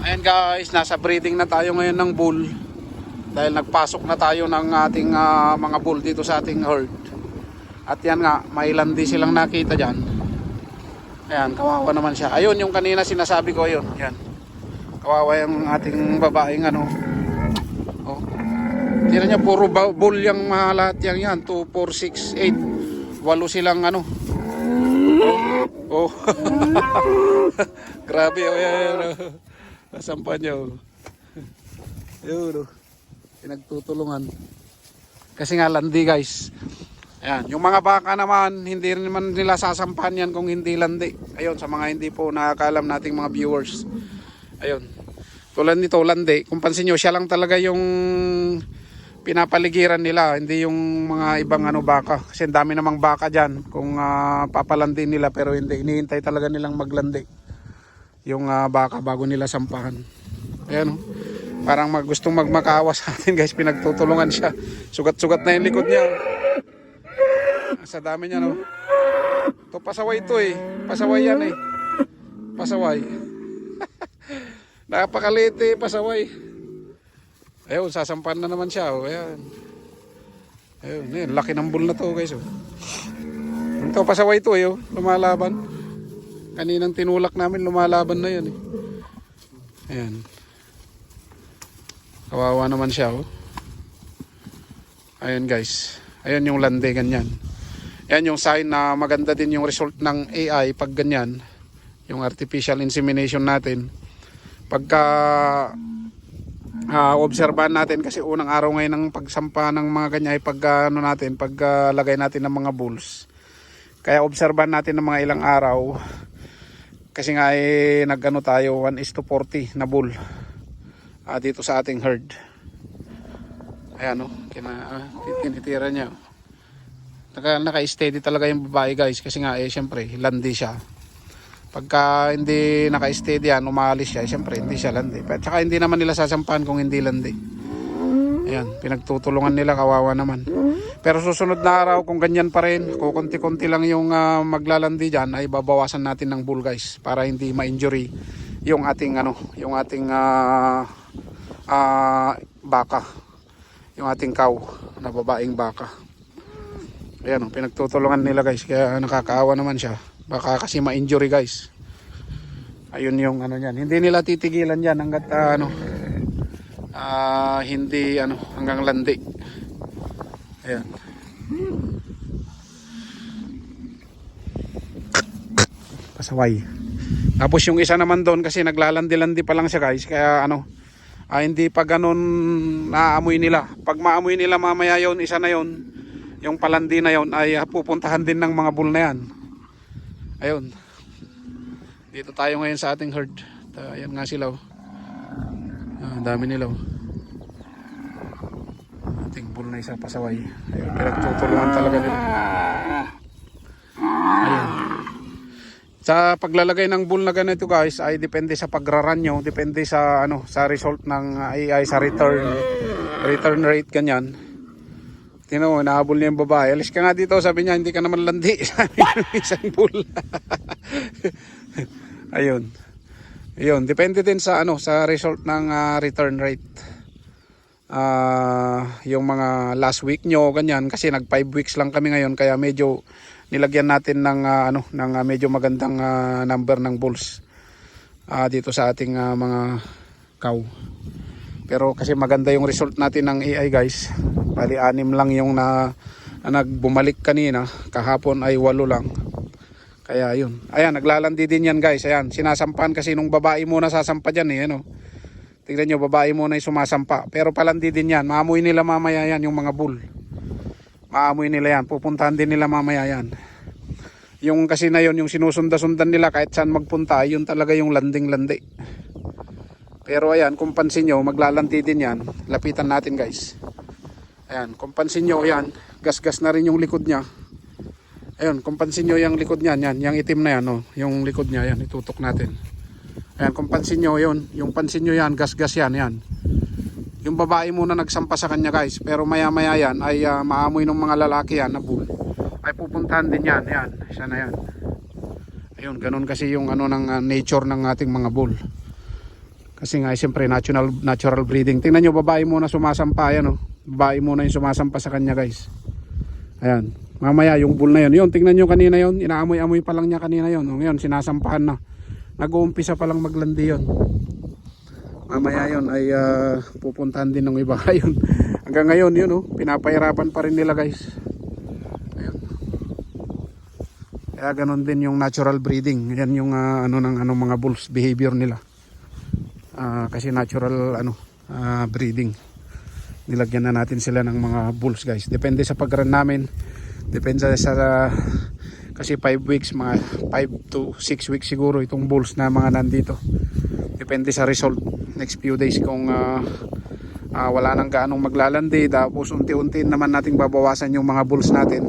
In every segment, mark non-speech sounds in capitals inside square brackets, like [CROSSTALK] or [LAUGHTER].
Ayan guys, nasa breeding na tayo ngayon ng bull. Dahil nagpasok na tayo ng ating ah, mga bull dito sa ating herd. At yan nga, may landi silang nakita dyan. Ayan, kawawa naman siya. Ayun, yung kanina sinasabi ko, ayun. Yan. Kawawa yung ating babaeng ano. Oh. Tira niya, puro bull yung mga lahat yan. Yan, 2, 4, 6, 8. Walo silang ano. Oh. [LAUGHS] [LAUGHS] Grabe, oh, yan, yan. Nasampan niya. Yun, oh. Pinagtutulungan. Kasi nga landi, guys. Ayan, yung mga baka naman, hindi rin naman nila sasampahan yan kung hindi landi. Ayun, sa mga hindi po nakakalam nating mga viewers. Ayun. Tulad nito, landi. Kung pansin nyo, siya lang talaga yung pinapaligiran nila. Hindi yung mga ibang ano baka. Kasi dami namang baka dyan. Kung ah, papalandi nila pero hindi. Inihintay talaga nilang maglandi. Yung ah, baka bago nila sampahan. Ayan oh. Parang mag, gustong magmakawa sa atin guys. Pinagtutulungan siya. Sugat-sugat na yung likod niya. Sa dami niya no. To pasaway to eh. Pasaway yan eh. Pasaway. [LAUGHS] Napakaliit eh, pasaway. Ayun, sasampan na naman siya. Oh. Ayan. Ayun, ayun, laki ng bull na to guys. Oh. Ito, pasaway to eh. Oh. Lumalaban. Kaninang tinulak namin, lumalaban na yan eh. Ayan. Kawawa naman siya oh. Ayan guys. Ayan yung lande, ganyan. Yan yung sign na maganda din yung result ng AI pag ganyan. Yung artificial insemination natin. Pagka ah, obserbahan natin kasi unang araw ngayon ng pagsampa ng mga ganyan ay pag ah, ano natin, pag ah, lagay natin ng mga bulls. Kaya obserbahan natin ng mga ilang araw kasi nga eh nagano tayo 1 is to 40 na bull ah, dito sa ating herd. Ayan o, kina, ah, tinitira niya. Naka, naka-steady talaga yung babae guys kasi nga eh syempre landi siya. Pagka hindi naka-steady yan, umalis siya, syempre hindi siya landi. At saka hindi naman nila sasampahan kung hindi landi. Ayan, pinagtutulungan nila, kawawa naman. Pero susunod na araw, kung ganyan pa rin, kukunti-kunti lang yung ah, maglalandi dyan, ay babawasan natin ng bull guys para hindi ma-injury yung ating ano, yung ating ah, ah, baka. Yung ating cow na babaeng baka. Ayan, oh, pinagtutulungan nila guys, kaya nakakaawa naman siya. Baka kasi ma-injury guys. Ayun yung ano niyan. Hindi nila titigilan yan hanggat ah, ano ah, hindi ano hanggang landi. Ayan. Pasaway. Tapos yung isa naman doon kasi naglalandi-landi pa lang siya guys. Kaya ano, ah, hindi pa ganun naaamoy nila. Pag maamoy nila mamaya yon isa na yon yung palandi na yon ay ah, pupuntahan din ng mga bull na yan. Ayun. Dito tayo ngayon sa ating herd. Ayan nga sila. Oh. Ah, dami nila. Oh. Isa pasaway. Ayun, pinagtutulungan talaga nila. Ayun. Sa paglalagay ng bull na ganito guys ay depende sa pagraran nyo, depende sa ano sa result ng AI sa return return rate ganyan. Tino, nahabol niya yung babae. Alis ka nga dito, sabi niya, hindi ka naman landi. [LAUGHS] Sabi ng isang bull. [LAUGHS] Ayun. Ayun, depende din sa ano sa result ng ah, return rate. Ah, yung mga last week nyo ganyan kasi nag 5 weeks lang kami ngayon kaya medyo nilagyan natin ng ah, ano ng ah, medyo magandang ah, number ng bulls ah, dito sa ating ah, mga cow. Pero kasi maganda yung result natin ng AI guys. Bali anim lang yung na, na nagbumalik kanina. Kahapon ay walo lang. Kaya yun. Ayan, naglalandi din yan guys. Ayan, sinasampan kasi nung babae muna sasampa dyan eh. Ano? Tignan nyo, babae muna yung sumasampa. Pero palandi din yan. Maamoy nila mamaya yan yung mga bull. Maamoy nila yan. Pupuntahan din nila mamaya yan. Yung kasi na yun, yung sinusunda-sundan nila kahit saan magpunta, yun talaga yung landing-landi. Pero ayan, kung pansin nyo, maglalandi din yan. Lapitan natin guys. Ayan, kung pansin nyo, ayan, gas-gas na rin yung likod niya. Ayan, kung pansin nyo yung likod niya, yan, yung itim na yan, oh, yung likod niya, yan, itutok natin. Ayan, kung pansin nyo, yun, yung pansin nyo yan, gas-gas yan, yan. Yung babae muna nagsampa sa kanya guys, pero maya-maya yan ay ah, maamoy ng mga lalaki yan na bull. Ay pupuntahan din yan, yan, siya na yan. Ayun, ganun kasi yung ano ng ah, nature ng ating mga bull. Kasi nga, siyempre, natural, natural breeding. Tingnan nyo, babae muna sumasampa. Ayan, oh. Babae muna yung sumasampa sa kanya, guys. Ayan. Mamaya, yung bull na yun. Yun, tingnan nyo kanina yun. Inaamoy-amoy pa lang niya kanina yun. Oh, ngayon, sinasampahan na. Nag-uumpisa pa lang maglandi yun. Mamaya yun ay ah, pupuntahan din ng iba. [LAUGHS] Ayun. Hanggang ngayon, yun, oh. Pinapahirapan pa rin nila, guys. Ayan. Kaya ganun din yung natural breeding. Yan yung ah, ano ng ano mga bulls behavior nila. Ah, kasi natural ano ah, breeding nilagyan na natin sila ng mga bulls guys depende sa pag-run namin depende sa kasi 5 weeks mga 5 to 6 weeks siguro itong bulls na mga nandito depende sa result next few days kung ah, ah, wala nang gaanong maglalandi tapos unti-unti naman nating babawasan yung mga bulls natin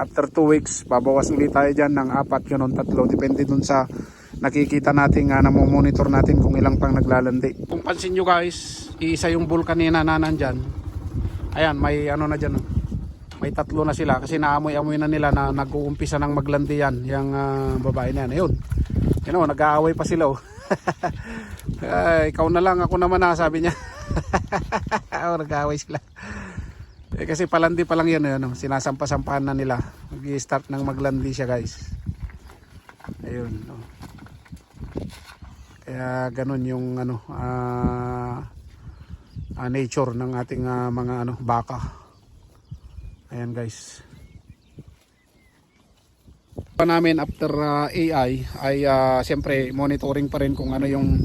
after 2 weeks babawas ulit tayo dyan ng apat yun tatlo depende dun sa nakikita natin nga namomonitor natin kung ilang pang naglalandi. Kung pansin nyo guys, iisa yung bull kanina na nandyan. Ayan, may ano na dyan. Oh. May tatlo na sila kasi naamoy-amoy na nila na nag-uumpisa ng maglandi yan. Yung ah, babae na yan. Ayun. You know, nag-aaway pa sila. Oh. [LAUGHS] Ay, ikaw na lang, ako naman na, sabi niya. [LAUGHS] oh, nag-aaway sila. Eh, kasi palandi pa lang yan, ano, sinasampa-sampahan na nila. Mag-start ng maglandi siya guys. Ayun. Oh. Kaya ganun yung ano ah ah, nature ng ating ah, mga ano baka. Ayan guys. Pa namin after ah, AI ay ah, siyempre monitoring pa rin kung ano yung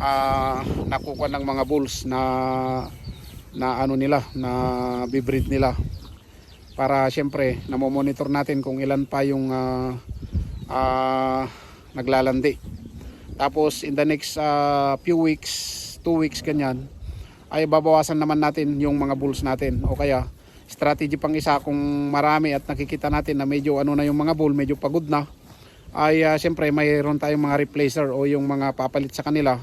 ah, nakukuha ng mga bulls na na ano nila na bibreed nila para siyempre namomonitor natin kung ilan pa yung ah, ah, naglalandi tapos in the next uh, few weeks, 2 weeks ganyan, ay babawasan naman natin yung mga bulls natin. O kaya strategy pang isa kung marami at nakikita natin na medyo ano na yung mga bull, medyo pagod na, ay uh, siyempre mayroon tayong mga replacer o yung mga papalit sa kanila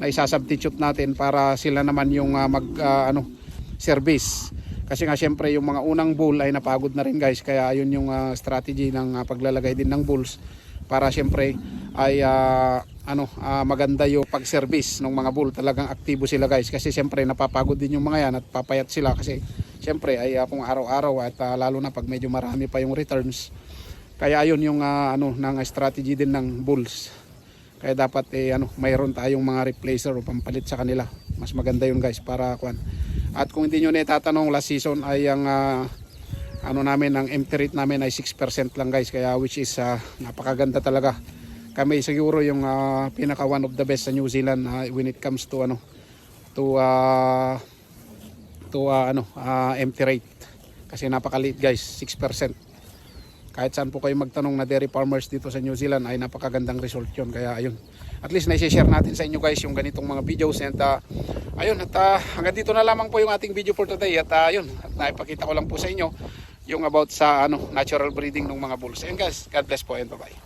na isasubstitute natin para sila naman yung uh, mag uh, ano service. Kasi nga siyempre yung mga unang bull ay napagod na rin guys. Kaya ayun yung uh, strategy ng uh, paglalagay din ng bulls para siyempre ay uh, ano ah, maganda yung pag-service ng mga bull. Talagang aktibo sila guys. Kasi siyempre napapagod din yung mga yan at papayat sila kasi siyempre ay uh, araw-araw at ah, lalo na pag medyo marami pa yung returns. Kaya ayun yung ah, ano ng strategy din ng bulls. Kaya dapat eh ano mayroon tayong mga replacer o pampalit sa kanila. Mas maganda yun guys para kwan at kung hindi nyo na itatanong last season ay ang ah, ano namin ang empty rate namin ay 6% lang guys. Kaya which is ah, napakaganda talaga. Kami siguro yung ah, pinaka one of the best sa New Zealand ah, when it comes to ano to ah, to ah, ano ah, empty rate. Kasi napakaliit guys 6% kahit saan po kayo magtanong na dairy farmers dito sa New Zealand ay napakagandang result yun. Kaya ayun. At least na-share natin sa inyo guys yung ganitong mga videos. And ah, ayun at ah, hanggang dito na lamang po yung ating video for today. At ah, ayun at naipakita ko lang po sa inyo yung about sa ano natural breeding ng mga bulls. And guys God bless po and bye bye